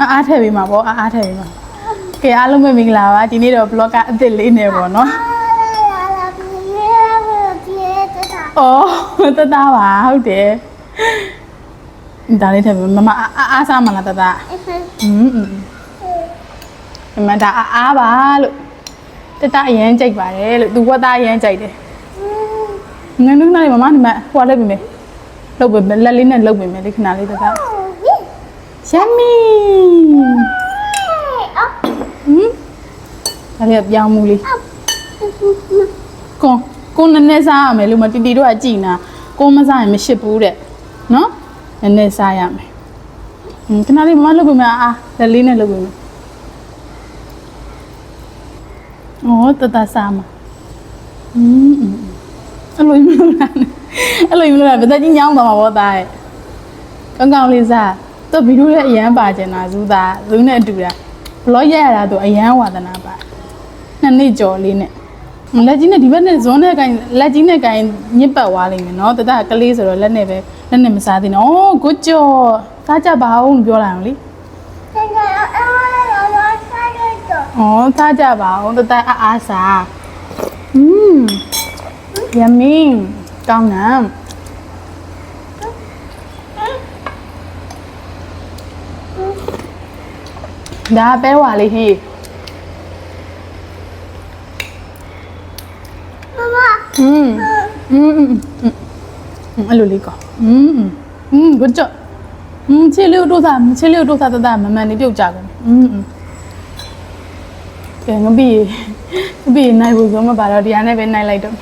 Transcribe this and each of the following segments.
အားအားထည့်ပေးမှာပေါ့အားအားထည့်ပေးမှာကဲအားလုံးပဲမင်္ဂလာပါဒီနေ့တော့ blog ကအသစ်လေးနဲ့ပေါ့နော်အော်တတပါဟုတ်တယ်ဒါလေးထည့်ပေးမမအားအားစားမလားတတဟွန်းမမဒါအားအားပါလို့တတအရန်ကြိုက်ပါတယ်လို့သူဝတ်သားအရန်ကြိုက်တယ်ငန်းနုနားလေးမမဒီမှာဟိုလိုက်ပြီမယ်လှုပ်ပြီလက်လေးနဲ့လှုပ်ပြီမယ်လေခဏလေးတတ Yummy ဟမ်ဒါလေးကပြောင်းမှုလေးကွန်ကွန်နည်းနည်းစားရမယ်လို့မတီတီတို့ကကြည်နာကိုမစားရင်မရှိဘူးတဲ့နော်နည်းနည်းစားရမယ်ဟမ်ခဏလေးမမလုပ်ပေးမယ်အာလက်လေးနဲ့လုပ်ပေးမယ်အော်တတစားမှာဟမ်အဲ့လိုမျိုးလားအဲ့လိုမျိုးလားဗသက်ကြီးညောင်းသွားမှာပေါ့သားရဲ့ကောင်းကောင်းလေးစား သူဗီဒီယိုလည်းအရန်ပါကျင်တာဇူးသားဇူးနဲ့အတူတာဘလော့ရက်ရတာသူအရန်ဝါသနာပါနှစ်နှစ်ကျော်လေးနဲ့လက်ကြီးနဲ့ဒီဘက်နဲ့ဇွန်းနဲ့ကိုင်လက်ကြီးနဲ့ကိုင်ညစ်ပတ်သွားလိမ့်မယ်နော်တတကလေးဆိုတော့လက်နဲ့ပဲလက်နဲ့မစားသေးနဲ့ဩကိုကျော်စားကြပါအောင်ပြောလိုက်အောင်လေဩစားကြပါအောင်တတအားစားอืม yummy ကောင်းတယ် ဒါပဲဝါလေးဟေးอืมอืมอืมอืมအဲ့လိုလေးကောอืมอืม good job อืมချစ်လေးတို့သားချစ်လေးတို့သားတတမမှန်နေပြုတ်ကြကုန်อืมอืม ကဲငပိငပိနိုင်ဘူးဆိုမှပါတော့တရားနဲ့ပဲနိုင်လိုက်တော့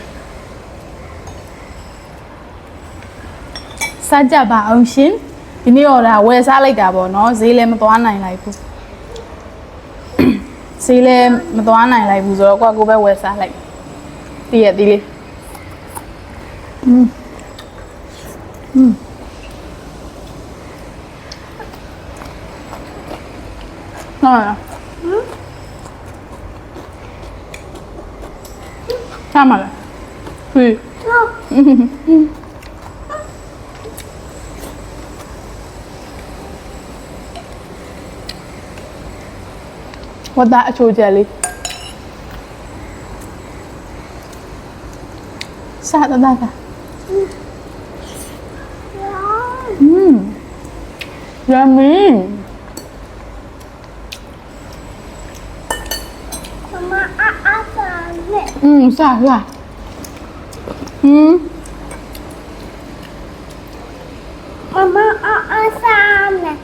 စားကြပါအောင်ရှင်ဒီနေ့တော့ဒါဝယ်စားလိုက်တာပေါ့နော်ဈေးလည်းမသွားနိုင်လိုက်ဘူး ဈေးလည်းမသွားနိုင်လိုက်ဘူးဆိုတော့ကိုကကိုပဲဝယ်စားလိုက်တည့်ရသေးလေးอืมอืมဟုတ်လား ထားမှာလားဟေး What that chua jelly? Sao nó đang à? Mmm. Yummy. Mm, mm. Mama, uh, uh, I I it. Ừ, sao sao? Ừ. Mama, I I it.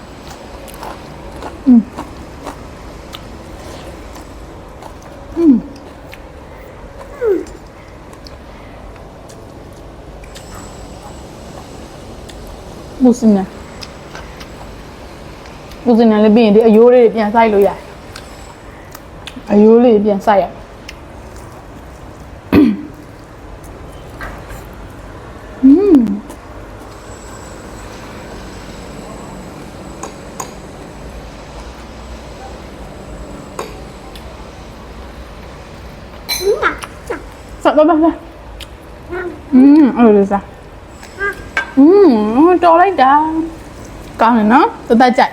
ကောင်းမူစင်နာမူစင်နာလည်းပြီးရင်ဒီအယိုးလေးတွေပြန်စိုက်လို့ရတယ်အယိုးလေးတွေပြန်စိုက်ရอืม စားတော့ပါလားอืมအဲ့လိုလေးစား อืมတော်လိုက်တာကောင်းတယ်နော်တသက်ကြိုက်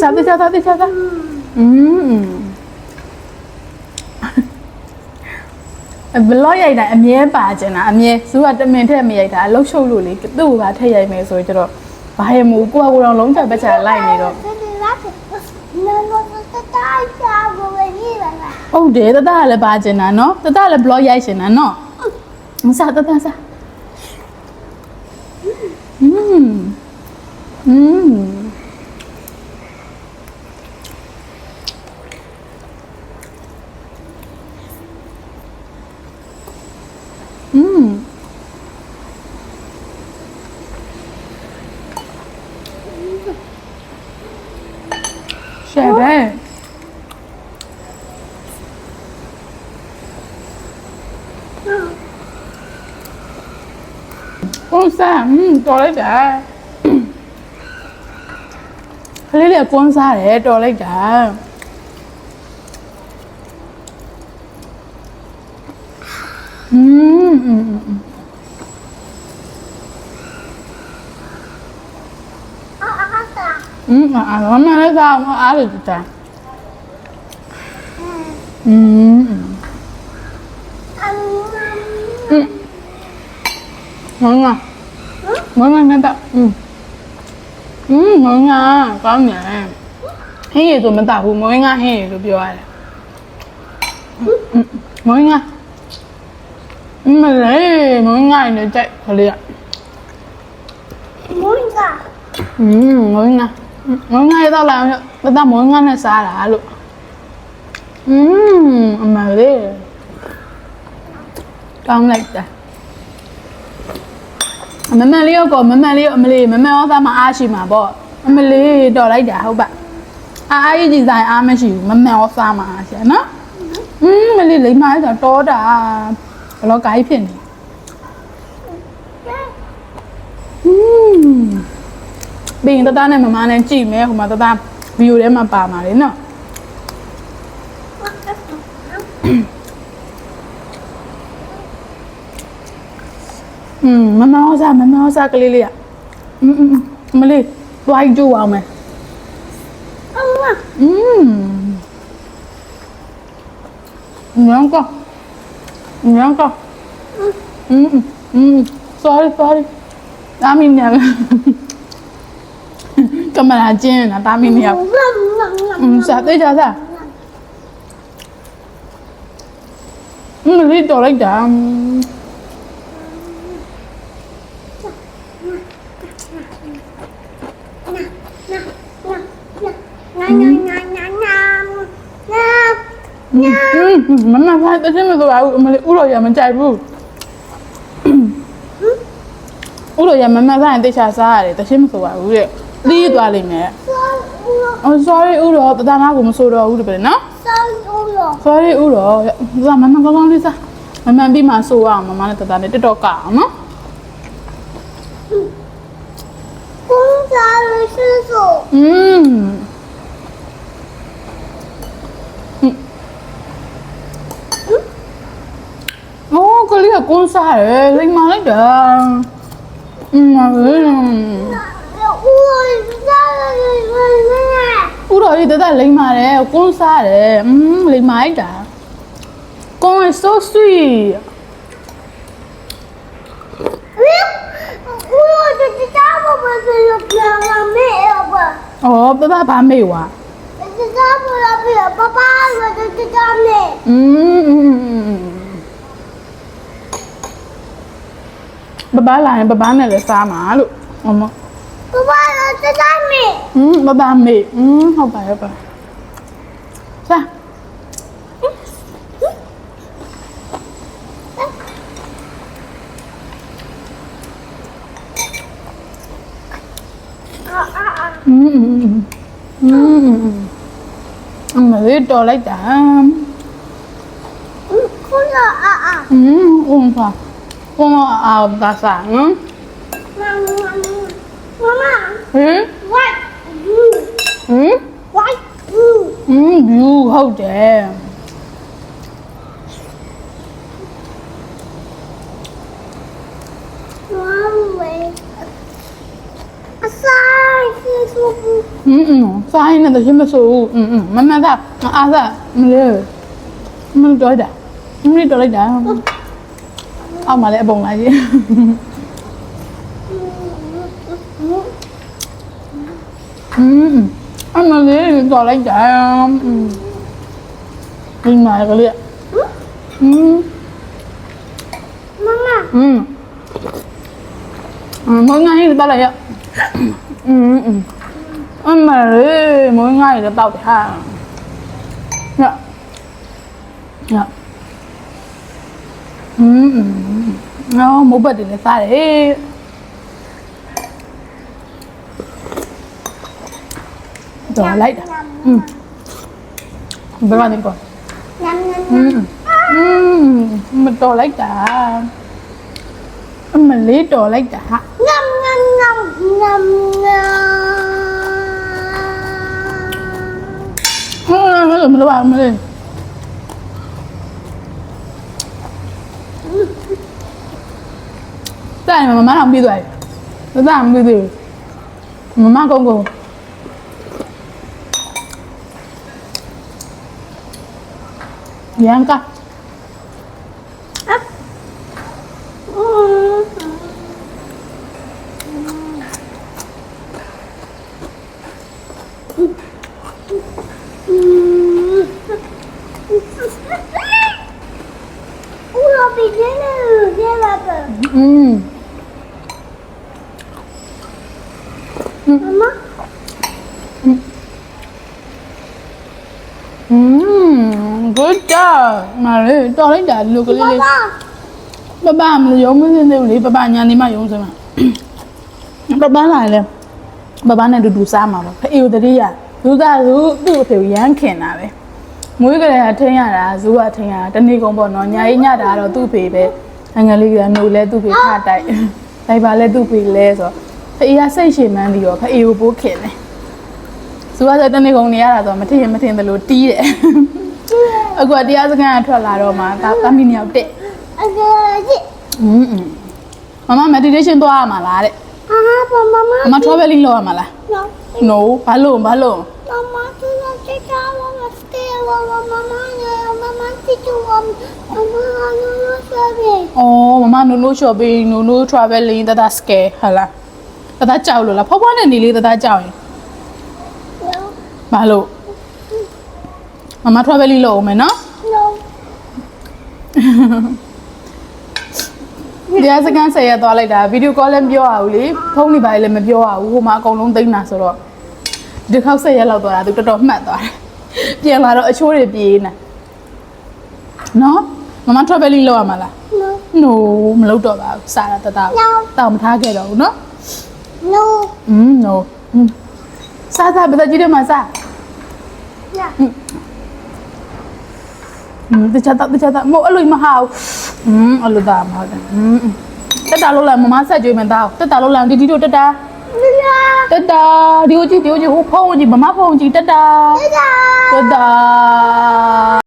စားသေးစားစားသေးစားစားอืมဘလော့ရိုက်တာအမြဲပါကျင်တာအမြဲသူကတမင်ထက်မရိုက်တာအလုံးရှုပ်လို့လေသူ့ကထက်ရိုက်မယ်ဆိုတော့ဘာရမို့ကိုကကိုတော့လုံးချပတ်ချလိုက်နေတော့ ဟုတ်တယ်တတကလည်းပါကျင်တာနော်တတကလည်းဘလော့ရိုက်ရှင်တာနော်စားတတစား อืม อืม อืม อ ရှယ်ပဲ xa ừ, cho lấy đã lấy đẹp con xa để cho lấy đã ừ, ừ, ừ. Ừ, à, nó mà nó sao nó á được chả. Ừ. ừ, ừ อืมอืมငငါကောင်းမြန်ဟင်းရည်ဆိုမတဘူးမွေးငါဟင်းရည်လို့ပြောရတယ်မွေးငါမလဲမွေးငါနဲ့ကြိုက်ကလေးကမွေးငါอืมမွေးငါမွေးငါရတော့လာမတမွေးငါနဲ့စားတာလို့อืมအမလေးကောင်းလိုက်တာ မမလေးရောကမမလေးရောအမလေးမမရောသားမအားရှိမှာပေါ့အမလေးတော်လိုက်တာဟုတ်ပါအားအားကြီးကြီးဆိုင်အားမရှိဘူးမမရောသားမအားရှိနော်อืมမလေးလိမ္မာလေးဆိုတော့တာဘယ်တော့ကိုင်းဖြစ်နေอืมဘင်းတသားနဲ့မမနဲ့ကြည့်မယ်ဟိုမှာတသားဗီဒီယိုထဲမှာပါမှာလေနော် อืมမမောဆာမမောဆာကလေးလေးอ่ะอืมမလေးတွားကြည့်အောင်မယ်အမอืมညောင်းကညောင်းကอืมอืม sorry sorry တာမီနေရကမရာကျင်းနေတာတာမီနေရอืมစားသေးကြစားอืมလေးတော်လိုက်တာ มันมาพายแต่ฉันมันตัวเรามันเลยอุ้ยอย่ามันใจบู้อุ้ยอย่ามันมาพายแต่ชาซาเลยแต่ฉันมันตัวเราเลยรีดตัวเลยแม่อ๋อ sorry อุ้ยตาตาหน้ากูมันโซดออุ้ยไปเลยเนาะ sorry อุ้ย sorry อุ้ยตามันมันก็ต้องรีดซะมันมันพี่มาโซอ่ะมันมาเลยตาตาเนี่ยติ๊กตอกอ่ะเนาะ 수 수. 음. 어, 그 래, 꼰 살. 생각하니 까. 음, 음. 우 와, 진 짜, 울 어, 이 대단 랭마 래. 꼰살 해. 음, 랭마이 다. 꼰 is so sweet. 울 어, 진 짜, 한번 보세 요. 그 냥, 매 일. 爸。哦，爸爸帮没哇？这张不要不要，爸爸我的这张呢？嗯嗯嗯嗯。爸爸来，爸爸那个啥嘛路，我们。爸爸我这张没。嗯，爸爸没，嗯，好吧好吧。啥？ လေးတော်လိုက်တာခုနအာအာอืมခုနပါခုနအာအာဒါစားနော်မမမဟင် what blue ဟင် white blue อืม blue ဟုတ်တယ် うんうんサインなんだしましょううんうんママさ朝無理無理取れた無理取れたเอามาแล้วบงอะไรดิอืมอันนี้ต่ออะไรจ้ะอืมกินมาก็เรียกอืมมาม่าอืมอืมมันง่ายหรือเปล่าอะไรอะอืมอืม ăn mẹ ơi, mỗi ngày là tao phải hàng. Dạ. Dạ. Ừ, ừ. ừ. Nó mỗi bật thì nó xa đấy. Rồi lấy đã Ừ. Bên ngoài đi coi. Ừ. Ừ Mình tổ lấy đã Mình lý tổ lấy đã Ngâm ngâm ngâm ngâm ngâm. လို့မလို့ပါမလေးတိုင်မမအောင်ပြီးသွားပြီသာမပြီးသေးဘူးမမကုန်းကုန်းရန်က อืม Mama, อืม good job မလေးတော်လိုက်တာဒီလိုကလေးလေး baba, ပပမလို့ရုံးမစင်းသေးဘူးလေပပညာနေမှရုံးစမ်းမှာပပလာလေပပနဲ့တူတူစားမှာပေါ့ဖေးတတိယသူသားသူသူ့အဖေကိုရမ်းခင်တာပဲမွေးကလေးကထင်းရတာဇူးကထင်းရတာတနေ့ကုန်ပေါ့နော်ညာကြီးညတာကတော့သူ့ဖေပဲ နိုင်ငံလေးကညိုလဲသူ့ဖေခတိုက်လိုက်ပါလဲသူ့ဖေလဲဆိုတော့ဖအေးကစိတ်ရှည်မှန်းပြီးတော့ဖအေးကိုပိုးခင်တယ်သူကဆိုတနေ့ကုန်နေရတာဆိုတော့မထင်မထင်သလိုတီးတယ်အခုတရားစခန်းကထွက်လာတော့မှဒါသမီးနှစ်ယောက်တက်အကယ်ကြီးอืมမမ meditation သွားရမှာလားတဲ့အာမမမမ traveling လုပ်ရမှာလား no ဘာလို့ဘာလို့မမသူကတက်တာမမစတေးဝမမမ anu lu sabi. အော်မမ no no shopping no no traveling တတ scare ဟာလားတတကြောက်လို့လားဖွားဖွားနဲ့နေလေးတတကြောက်ရင် No. ဘာလို့မမ traveling လုပ်အောင်မယ်နော် No. တရားစကန်ဆက်ရသွားလိုက်တာဗီဒီယိုကောလည်းမပြောရဘူးလေဖုန်းတွေပါလည်းမပြောရဘူးဟိုမှာအကုန်လုံးသိမ်းတာဆိုတော့ဒီခေါက်ဆက်ရလောက်သွားတာသူတော်တော်မှတ်သွားတယ်ပြန်လာတော့အချိုးတွေပြေးနေ နော်မမ traveling လုပ်ရမှာလား No. no မလုပ်တော့ပါဘူးစားတာတတ No. တောင်းမထားခဲ့တော့ဘူးနော် No. อืม no อืมစားစားပဒကြီးတွေမှာစား Yeah. อืมတခြားတော့တခြားတော့မဟုတ်အဲ့လိုမဟာဘူးอืมအဲ့လိုသားမဟုတ်တယ်อืมတက်တာလို့လားမမဆက်ကြွေးမယ်သားတက်တာလို့လားဒီဒီတို့တက်တာ Yeah. တက်တာဒီကိုကြည့်ဒီကိုကြည့်ဟိုဖုန်းကိုကြည့်မမဖုန်းကြည့်တက်တာ Yeah. တက်တာ